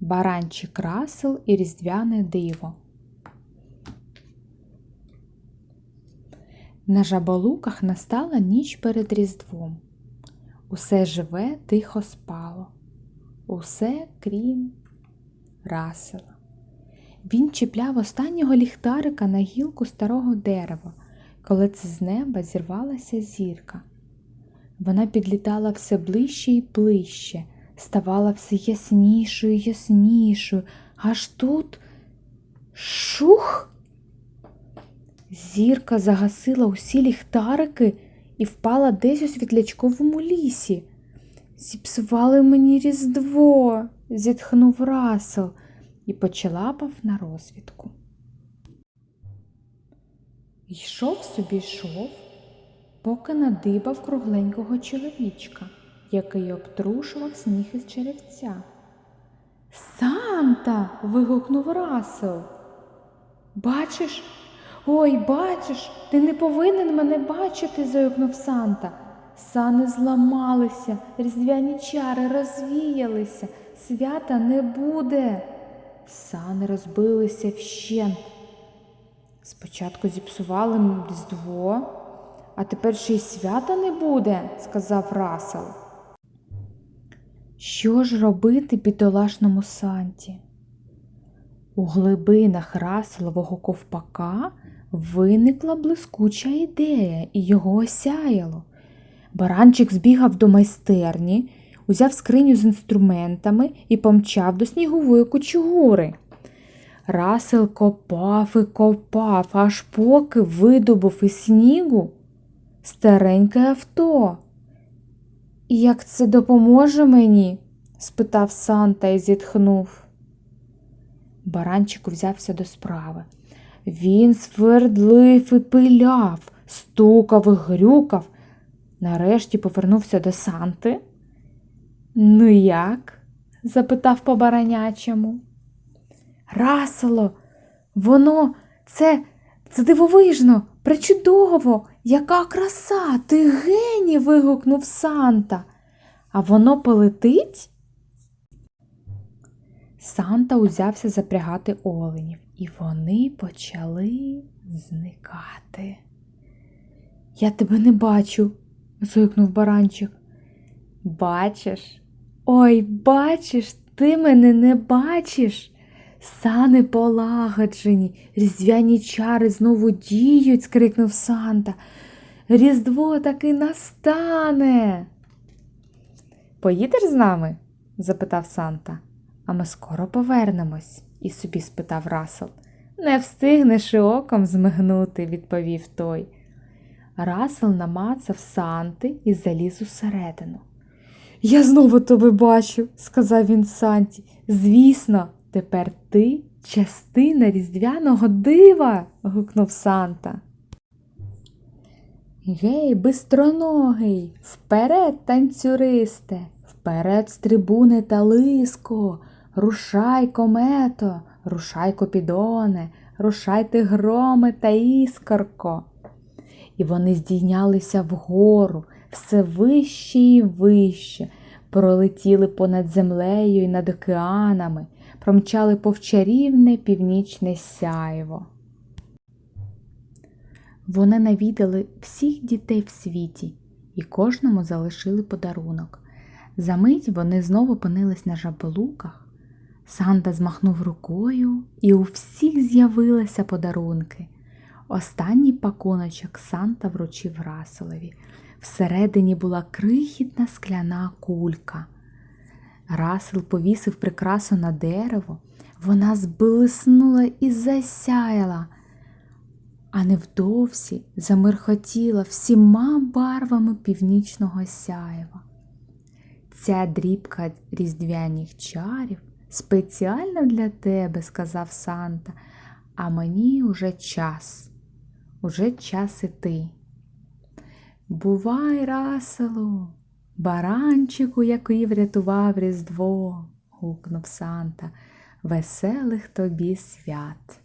Баранчик Расел і Різдвяне диво. На жаболуках настала ніч перед Різдвом. Усе живе тихо спало. Усе крім Расела. Він чіпляв останнього ліхтарика на гілку старого дерева, коли це з неба зірвалася зірка. Вона підлітала все ближче і ближче, ставала все яснішою яснішою, аж тут шух. Зірка загасила усі ліхтарики і впала десь у світлячковому лісі. Зіпсували мені різдво, зітхнув Расел і почалапав на розвідку. Йшов собі йшов, поки надибав кругленького чоловічка, який обтрушував сніг із черевця. Санта. вигукнув Расел. Бачиш? Ой, бачиш, ти не повинен мене бачити, зойкнув Санта. Сани зламалися, різдвяні чари розвіялися, свята не буде. Сани розбилися вщент. Спочатку зіпсували різдво, а тепер ще й свята не буде, сказав Расел. Що ж робити бідолашному Санті? У глибинах Раселового ковпака виникла блискуча ідея, і його осяяло. Баранчик збігав до майстерні, узяв скриню з інструментами і помчав до снігової кучугури. Расел копав і копав, аж поки видобув із снігу стареньке авто. Як це допоможе мені? спитав Санта і зітхнув. Баранчик взявся до справи. Він свердлив і пиляв, стукав і грюкав. Нарешті повернувся до Санти. Ну як? запитав по баранячому. Расело, воно це, це дивовижно, пречудово, яка краса, ти геній. вигукнув Санта. А воно полетить? Санта узявся запрягати оленів, і вони почали зникати. Я тебе не бачу, зойкнув баранчик. Бачиш? Ой, бачиш, ти мене не бачиш. Сани полагоджені, різдвяні чари знову діють, скрикнув Санта. Різдво таки настане. Поїдеш з нами? запитав Санта. А ми скоро повернемось, і собі спитав Расел. Не встигнеш і оком змигнути, відповів той. Расел намацав Санти і заліз усередину. Я знову тебе бачу, сказав він Санті. Звісно, тепер ти частина різдвяного дива. гукнув Санта. Гей, бистроногий, вперед, танцюристе, вперед, стрибуне та лиско, рушай, комето, рушай копідоне, рушайте громи та іскорко. І вони здійнялися вгору, все вище і вище, пролетіли понад землею і над океанами, промчали повчарівне північне сяйво. Вони навідали всіх дітей в світі і кожному залишили подарунок. Замить вони знову опинились на жаболуках. Санта змахнув рукою, і у всіх з'явилися подарунки. Останній пакуночок Санта вручив Раселеві. Всередині була крихітна скляна кулька. Расел повісив прикрасу на дерево, вона зблиснула і засяяла, а невдовзі замирхотіла всіма барвами північного сяєва. Ця дрібка різдвяних чарів спеціально для тебе, сказав Санта, а мені уже час, уже час іти. Бувай, Раселу, баранчику, який врятував Різдво, гукнув Санта, веселих тобі свят.